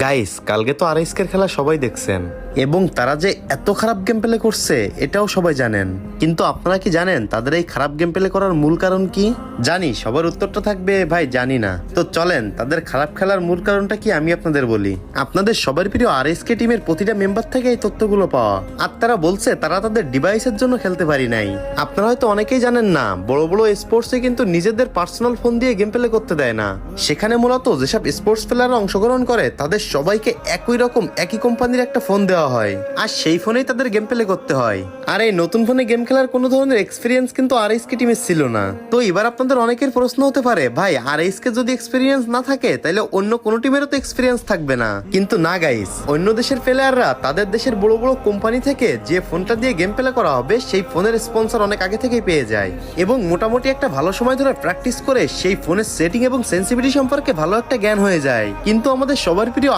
Guys, কালকে তো আরএসকের খেলা সবাই দেখছেন। এবং তারা যে এত খারাপ গেম প্লে করছে, এটাও সবাই জানেন। কিন্তু আপনারা কি জানেন, তাদের এই খারাপ গেম প্লে করার মূল কারণ কি? জানি, সবার উত্তরটা থাকবে, ভাই, জানি না। তো চলেন, তাদের খারাপ খেলার মূল কারণটা কি আমি আপনাদের বলি। আপনাদের সবার প্রিয় আর টিমের প্রতিটা মেম্বার থেকে এই তথ্যগুলো পাওয়া। আর তারা বলছে, তারা তাদের ডিভাইসের জন্য খেলতে পারি নাই। আপনারা হয়তো অনেকেই জানেন না, বড় বড় স্পোর্টসে কিন্তু নিজেদের পার্সোনাল ফোন দিয়ে গেম প্লে করতে দেয় না। সেখানে মূলত যেসব স্পোর্টস প্লেয়াররা অংশগ্রহণ করে, তাদের সবাইকে একই রকম, একই কোম্পানির একটা ফোন দেওয়া হয়। আর সেই ফোনেই তাদের গেম প্লে করতে হয়। আর এই নতুন ফোনে গেম খেলার কোনো ধরনের এক্সপিরিয়েন্স কিন্তু আর কে টিমের ছিল না। তো এবার আপনাদের অনেকের প্রশ্ন হতে পারে, ভাই, আর কে যদি এক্সপিরিয়েন্স না থাকে তাহলে অন্য কোনো টিমেরও তো এক্সপিরিয়েন্স থাকবে না। কিন্তু না গাইস অন্য দেশের প্লেয়াররা তাদের দেশের বড় বড় কোম্পানি থেকে যে ফোনটা দিয়ে গেম প্লে করা হবে, সেই ফোনের স্পন্সর অনেক আগে থেকেই পেয়ে যায়। এবং মোটামুটি একটা ভালো সময় ধরে প্র্যাকটিস করে সেই ফোনের সেটিং এবং সেন্সিভিটি সম্পর্কে ভালো একটা জ্ঞান হয়ে যায়। কিন্তু আমাদের সবার প্রিয়